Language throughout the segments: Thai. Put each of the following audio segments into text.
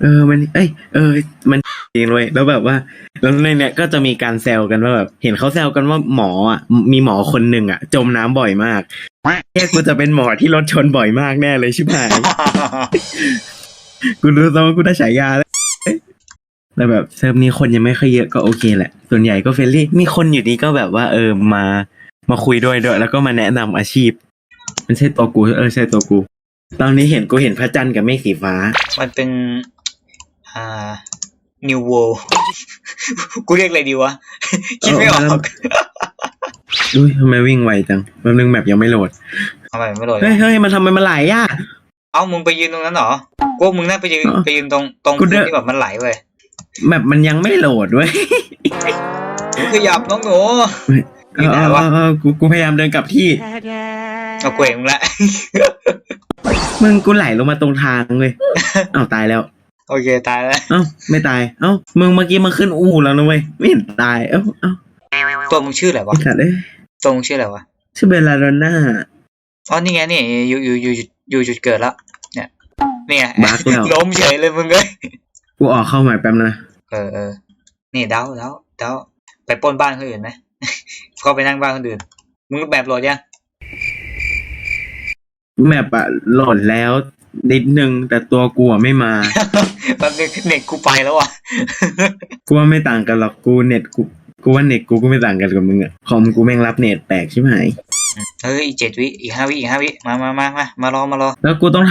เออมัน เอ้ย เออ มันจริงเลยแล้วแบบว่า แล้วในเนี้ยก็จะมีการแซวกันว่าแบบ เห็นเขาแซวกันว่าหมออะ มีหมอคนหนึ่งอะ จมน้ำบ่อยมากแค่กูจะเป็นหมอที่รถชนบ่อยมากแน่เลยชิบหายกูรู้ตัวว่ากูได้ฉายาแล้วแต่แบบเซิร์ฟนี้คนยังไม่ค่อยเยอะก็โอเคแหละ ส่วนใหญ่ก็เฟรนลี่ มีคนอยู่ดีก็แบบว่า เออ มา มาคุยด้วยด้วย แล้วก็มาแนะนำอาชีพ มันใช่ตัวกู เออ ใช่ตัวกู ตอนนี้เห็นกูเห็นพระจันทร์กับเมฆสีฟ้า มันเป็น อ่า New World กูเรียกอะไรดีวะ คิดไม่ออก อุ้ยทำไมวิ่งไวจังแป๊บนึงแมปยังไม่โหลดทำไมไม่โหลดเฮ้ยเฮ้ยมันทำไมมันไหลอะ เอ้ามึงไปยืนตรงนั้นเหรอกูว่ามึงน่าไปยืนอ๋อไปยืนตรงตรงกูพื้นเดิน ที่แบบมันไหลเว้ยแมปมันยังไม่โหลดเว้ยมึงขยับน้องหนูเออเออเออเออกูกูพยายามเดินกลับที่ เอากูเองมึงละมึงกูไหลลงมาตรงทางเลย อ้าวตายแล้ว โอเคตายแล้วเอ้าไม่ตาย เอ้ามึงเมื่อกี้มันขึ้นอู่แล้วนะเว้ยไม่เห็นตาย เอ้าเอ้าตัวมึงชื่ออะไรวะไอ้สัตว์เอ้ยตัวมึงชื่ออะไรวะชื่อเบลลาโดน่าอ๋อนี่ไงนี่อยู่อยู่อยู่อยู่จุดเกิดแล้วเนี่ยนี่ไงบักแล้วล้มเฉยเลยมึงเอ้ยกูออกเข้าใหม่แป๊บนะเออเออนี่เดาเดาเดาไปปล้นบ้านคนอื่นไหมเข้าไปนั่งบ้านคนอื่นมึงแบบโหลดยังแมปอะโหลดแล้ว นิดนึงแต่ตัวกูอะไม่มาแป๊บนึงเน็ตกูไปแล้วอะ กูว่าไม่ต่างกันหรอกกูเน็ตกูกูว่าเน็ตกูก็ไม่ต่างกันกับมึงอะคอมกูแม่งรับเน็ตแตกใช่ไหมเฮ้ยอีกเจ็ดวิอีกห้าวิอีกห้าวิมามามามามาลองมาลองแล้วกูต้อง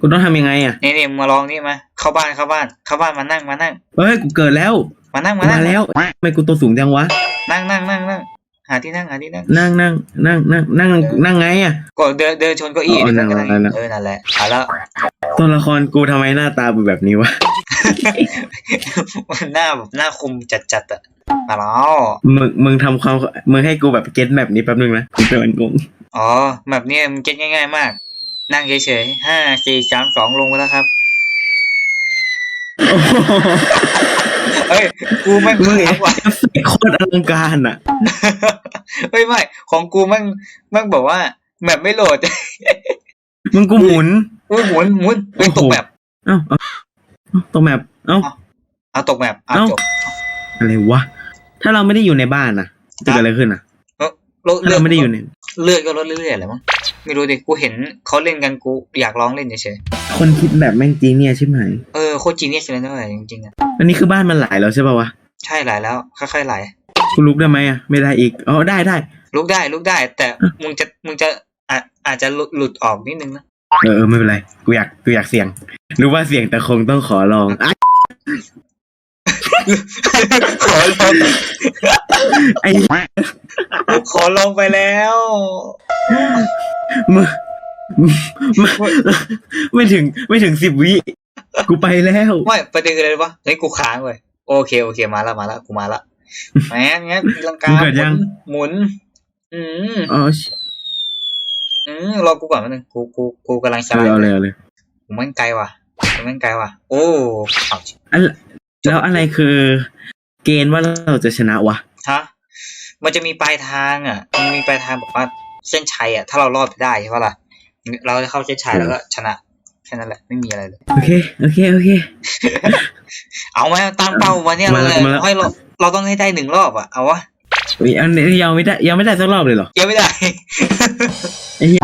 กูต้องทำยังไงอะนี่นี่มึงมาลองนี่มาเข้าบ้านเข้าบ้าน เข้าบ้านมานั่งมานั่งเฮ้ยกูเกิดแล้วมานั่งกูมานั่มางแล้วทำไมกูตัวสูงจังวะนั่งนั่งนั่งนั่งหาที่นั่งหาที่นั่งนั่งนั่งนั่งนั่งนั่งนั่งไงอะก็เดินเดินชนเก้าอี้อ๋อเดินั่งก็แล้วนั่งแล้วเออนั่นแหละเอาแล้วตัวละครกูทำไมหน้าตาเป็นแบบนี้วะหน้าแบบหน้าคมจัดจัดๆอะมาแล้วมึงมึงทำความมึงให้กูแบบเก็ตแบบนี้แป๊บนึงนะกูเดินงงอ๋อแบบนี้มันเก็ตง่าย ๆ มาก นั่งเฉยๆห้าสี่สามสองลงไปแล้วครับโอ้โหเฮ้ยกูแม่งมึงค้างว่ะเอฟเฟกต์ โคตรอลังการอะเฮ้ยไม่ของกูแม่งแม่งบอกว่าแบบไม่โหลดมึงกูหมุนอุ้ยหมุนหมุนเฮ้ยโอ้ตโหกแบบเอ้าเอ้าเอ้าตรงแมปเอ้าเอาตกแบบเอาเอ้าจบอะไรวะ ถ้าเราไม่ได้อยู่ในบ้านนะจะเกิดอะไรขึ้นอะลดถ้าเลือเราดไม่ได้อยู่ในเลือดก็ลดเรื่อยๆแหละมั้งไม่รู้ดิกูเห็นเขาเล่นกันกูอยากลองเล่นเฉยคนคิดแบบแม่งจีเนี่ยใช่ไหมๆเออโคตรจีเนียสเลยนะเว้ยจริงๆอะอันนี้คือบ้านมันหลายแล้วใช่ป่าวะ ใช่หลายแล้ว ค่อยๆไหลกูลุกได้ไหมอะไม่ได้อีกอ๋อได้ได้ลุกได้ลุกได้ แต่มึงจะมึงจะอาจอาจจะหลุดหลุดออกนิดนึงนะเออเออไม่เป็นไรกูอยากกูอยากเสี่ยง รู้ว่าเสี่ยงแต่คงต้องขอลองอะขอลองไอ้กูขอลองไปแล้วมึงมึงไม่ถึงไม่ถึงสิบวิกูไปแล้ว ไม่ประเด็นคืออะไรรู้ปะเฮ้ยกูค้างเว้ย โอเคโอเคมาแล้วมาแล้วกูมาแล้วแหมงั้นตีลังกามึงเกิดยังหมุน อืมอ๋ออืมรอกูก่อนแป๊บนึงกูกูกูกำลังสเอาไลเลยด์เอาเลยเอาเลยกูแม่งไกลว่ะกูแม่งไกลว่ะ โอ้เอาอันแล้วอะไรคือ เกณฑ์ว่าเราจะชนะวะฮะมันจะมีปลายทางอะ มันมีปลายทางแบบว่าเส้นชัยอะ ถ้าเรารอดไปได้ใช่ปะล่ะ เราจะเข้าเส้นชัยแล้วก็ชนะ แค่นั้นแหละ ไม่มีอะไรเลย โอเค โอเค โอเค เอาไหมตั้งเป้าวันเนี้ยมาเราแล้วเลยมาแล้ว ให้เราเราต้องให้ได้หนึ่งรอบอะเอาวะอุ๊ยอันนี้ยังไม่ได้ยังไม่ได้สักรอบเลยเหรอยังไม่ได้ ไอ้เหี้ย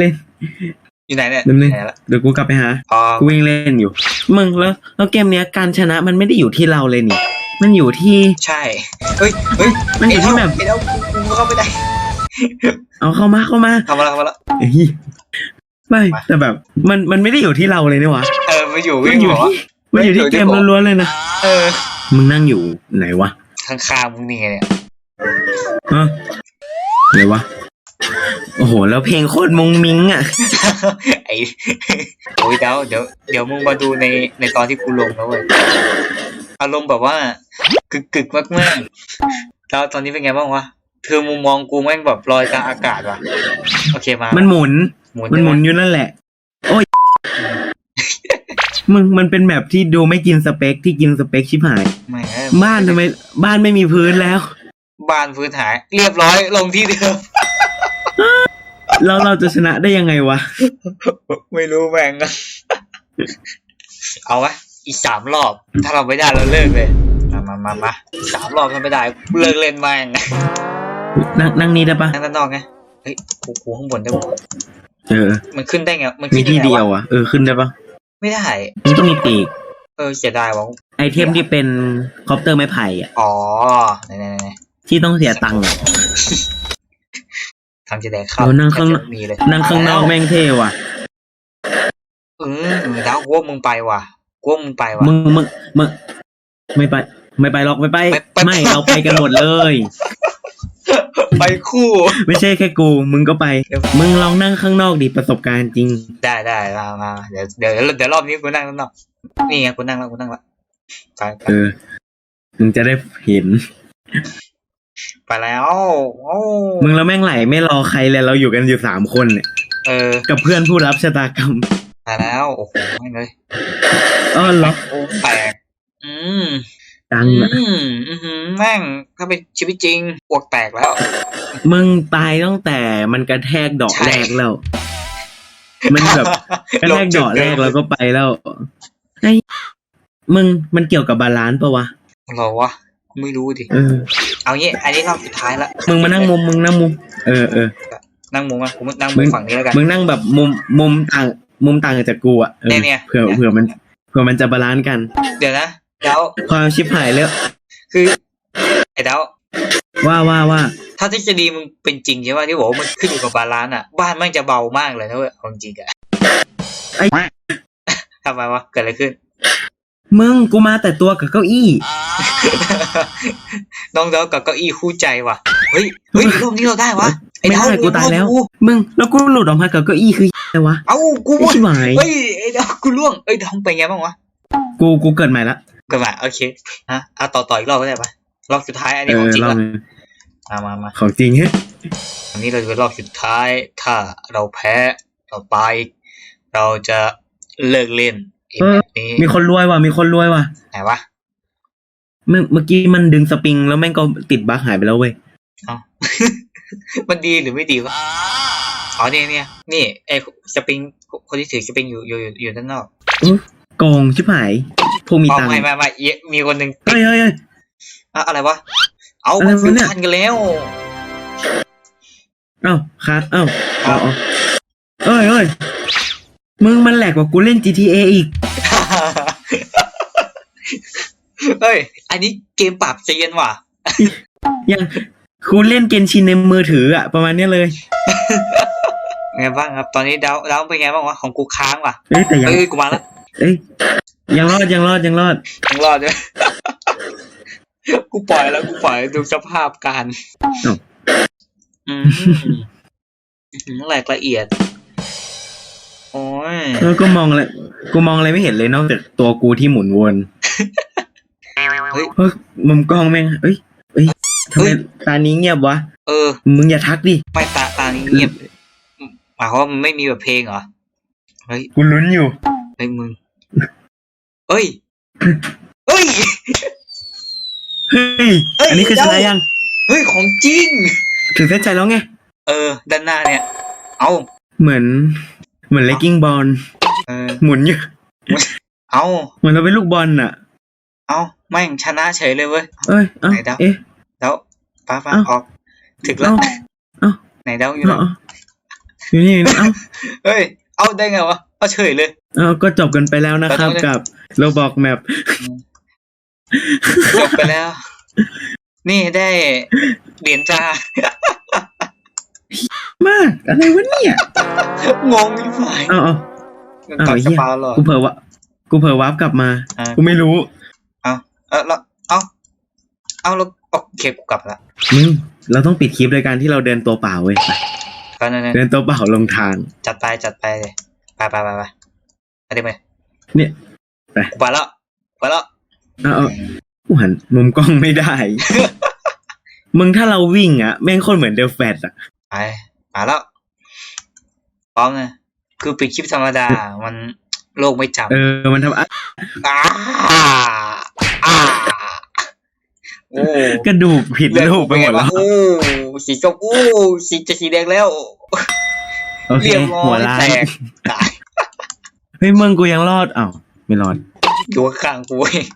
เล่น อยู่ไหนเนี่ยแป๊บนึง ไหนละเดี๋ยวกูกลับไปหา พอกูวิ่งเล่นอยู่ มึงแล้วแล้วเกมเนี้ยการชนะมันไม่ได้อยู่ที่เราเลยนี่ มันอยู่ที่ ใช่เฮ้ยเฮ้ยมันอยู่ที่แบบ ไอ้เด้ากูกูเข้าไม่ได้เอาเข้ามาเข้ามาเข้ามาแล้วเข้ามาแล้วเอ้ยไม่แต่แบบ มันมันไม่ได้อยู่ที่เราเลยนี่หวะเออมาอยู่มัวิ่นงอยู่หัวที่ มันอยู่ที่เกมล้วนๆเลยนะ เออ มึงนั่งอยู่ไหนวะ ข้างๆมึงนี่ไงเนี่ยฮะไหนวะ โอ้โห แล้วเพลงโคตรมุงมิงอะ ไอ้โอ้ยเดี๋ยวเดี๋ยวเดี๋ยวมึงมาดูในในตอนที่กูลงแล้วเว้ย อารมณ์แบบว่ากึกกึกมากมากๆแล้วตอนนี้เป็นไงบ้างวะคือมุมมองกูแม่งแบบลอยกลางอากาศว่ะ โอเคมา มันหมุนหมุนมันหมุนอยู่นั่นแหละโอ้ย มึงมันเป็นแบบที่ดูไม่กินสเปคที่กินสเปคชิบหาย ไม่เอ้ยบ้านทำไมบ้านไม่มีพื้นแล้ว บ้านพื้นหาย เรียบร้อยลงที่เดิม แล้วเราจะชนะได้ยังไงวะ ไม่รู้แม่ง เอาวะ อีกสามรอบ ถ้าเราไม่ได้เราเลิกเลย มามามามาสามรอบถ้าไม่ได้เลิกเล่นแม่งนั่งนั่งนี่ได้ปะนั่งด้านนอกไง เฮ้ยกูกูข้างบนได้ปะเออ มันขึ้นได้ไง มันมีขึ้นที่ไงเดียววะอะเออขึ้นได้ปะ ไม่ได้ มันต้องมีปีก เออเสียดายวะไอเทมที่เป็นคอปเตอร์ไม้ไผ่อะอ๋อไหนไหนไหนที่ต้องเสียตังค์อะทำจะแดกข้าวเออนั่งข้างแทบจะมีเลยนั่งข้างนอกแม่งเท่ว่ะเออดาวกูว่ามึงไปว่ะกูว่ามึงไปว่ะมึงมึงมึงไม่ไป ไม่ไปหรอกไม่ไปไปไปไม่เราไปกันหมดเลย ไปคู่ ไม่ใช่แค่กู มึงก็ไปเดี๋ยวมึงลองนั่งข้างนอกดิประสบการณ์จริง ได้ได้มามาเดี๋ยวเดี๋ยวเดี๋ยวรอบนี้กูนั่งด้านนอกนี่ไงกูนั่งแล้วกูนั่งแล้วไปไปเออมึงจะได้เห็น ไปแล้วโอ้มึงแล้วแม่งไหลไม่รอใครเลยเราอยู่กันอยู่สามคนเนี่ยเออ กับเพื่อนผู้รับชะตากรรมไปแล้ว โอ้โหไม่งเลยอ้อเหรอโอ้แตกอืม ดังอือะมอือหือแม่งถ้าเป็นชีวิตจริงปวกแตกแล้ว มึงตายตั้งแต่มันกระแทกดอกใช่แรกแล้ว มันแบบกระแทกดอกแรกแล้วก็ไปแล้วไอ้มึงมันเกี่ยวกับบาลานซ์ปะวะเหรอวะกูไม่รู้ดิเออเอางี้ อันนี้รอบสุดท้ายละมึงมานั่งมุมมึงนั่งมุม เออเออนั่งมุมอะกูนั่งมึมุมงฝั่งนี้แล้วกันมึงนั่งแบบมุมมุมต่างมุมต่างจากกูอะเออเนี่ยเผื่อเนี่ยเผื่อมัน เผื่อมันจะบาลานซ์กัน เดี๋ยวนะ เดี๋ยวความชิบหายแล้ว คือไอ้เดาว่าว่าว่า ถ้าทฤษฎีมึงเป็นจริงใช่ไหมที่บอกว่ามันขึ้นอยู่กับบาลานซ์อะ บ้านแม่งจะเบามากเลยนะเว้ยเอาจริงๆอะไอ้ทำไมวะเกิดอะไรขึ้น มึงกูมาแต่ตัวกับเก้าอี้น้องเดากับเก้าอี้คู่ใจว่ะเฮ้ยเฮ้ยรอบนี้เราได้วะอ้ไม่เาได้กูตายแล้วกูมึงแล้วกูหลุดออกมากับเก้าอี้คืออะไรวะเอ้ากูไอ้ชิบหายเฮ้ยไอ้เดากูล่วงเอ้ยเดาเป็นไงบ้างวะกูกูเกิดใหม่ละ เกิดมาโอเคฮะเอาต่อต่ออีกรอบก็ได้ปะรอบสุดท้ายอันเอนี้ของอจริงรอบละนึงมามามาของจริงเฮ้ยอันนี้เราจะเป็นรอบสุดท้าย ถ้าเราแพ้เราตายเราจะเลิกเล่นไอ้แบบนี้มีคนรวยว่ะมีคนรวยว่ะไหนวะเมื่อเมื่อกี้มันดึงสปริงแล้วแม่งก็ติดบั๊กหายไปแล้วเว้ยเอ้ามันดีหรือไม่ดีวะอ๋อเนี่ยเนี่ยนี่ไอ้สปริงคนที่ถือสปริงอยู่อยู่อยู่อยู่ด้านนอก โกงชิบหายพวกมีอ๋อตังค์ไม่ไม่ไม่เอ๊ะมีคนหนึ่งเฮ้ยเฮ้ยเฮ้ย อะอะไรวะ เอาอะไรมันวะฟิวเนี่ยชั่นกันแล้ว เอ้าครับเอ้าเอาเอาเอ้ยเอ้ยมึงมันแหลกกว่ากูเล่น GTA อีก เฮ้ย อันนี้เกมปราบเซียนว่ะ ยังกูเล่นเกนชินในมือถืออะประมาณเนี้ยเลยไงบ้างครับ ตอนนี้ดาวดาวเป็นไงบ้างวะ ของกูค้างว่ะ เอ้ยแต่ยังเอ้ย กูมาแล้ว เอ้ยยังรอดยังรอดยังรอดยังรอดด้วยกูปล่อยแล้วกูปล่อยดูสภาพการอ้าวอืมอื้อหือแหลกละเอียด โอ้ยเออกูมองอะไรกูมองอะไรไม่เห็นเลยนอกจากตัวกูที่หมุนวนเฮ้ยเฮ้ยมุมกล้องแม่งเอ้ยเอ้ยทำไมเฮ้ยตานี้เงียบวะเออ มึงอย่าทักดิไม่ตาตานี้เงียบหมายความว่ามันไม่มีแบบเพลงเหรอเฮ้ยกูลุ้นอยู่เฮ้ยมึง เฮ้ยเฮ้ย เฮ้ย เอ้ยอันนี้คือเดี๋ชยวนะยัง เฮ้ย ของจริง ถึงเส้นใจแล้วไง เออ ด้านหน้าเนี่ย เอาเหมือน เหมือนเลกกิ้งบอลเออหมุนอยู่เอาเหมือนเราเป็นลูกบอลอะ เอาแม่งชนะเฉยเลยเว้ย เอ้ย เอ้าไหนดาว เอ๊ะ แล้วป้าป้าเอ้าออก ถึกแล้วเอ้าเอ้า ไหนดาวอยู่เอ้าแล้วเอ้าอยู่นี่อยู่นี่เอ้า เฮ้ย เอาได้ไงวะ เอาเฉยเลยเอ้าก็จบกันไปแล้วนะครับ ไปแล้ว กับโรบอกแมปจบไปแล้ว นี่ได้เหรียญจ้ามาก อะไรวะเนี่ยงงที่ฝ่ายเอ้าเอ้ากลับอ้าวสเหี้ยปาหรอ กูเผลอวะกูเผลอวับกลับมา อ่ากูไม่รู้เออแล้วเอาเอาแล้วโอเคกูกลับละมึงเราต้องปิดคลิปโดยการที่เราเดินตัวเปล่าเว้ยไปก็นั่นเดินตัวเปล่าลงทาง จัดไปจัดไปเลยไปไปไปไป ไปดิไปเนี่ยไปกูไปแล้วไปแล้วเอาเอากูหันมุมกล้องไม่ได้ มึงถ้าเราวิ่งอะ แม่งโคนเหมือนเดลแฟตอะ ไปมาแล้วพร้อมนะคือปิดคลิปธรรมดา มันโลกไม่จำเออ มันทำอะอ่าอ่าโอ้กระดูกผิดเลือดรูปไปหมดแล้วโอ้สีส้มโอ้สีจะสีแดงแล้วโอเคเรียบร้อหัวยล้าแตนกตาย เฮ้ยมึงกูยังรอดอ้าวไม่รอด ตัวข้างกูเอง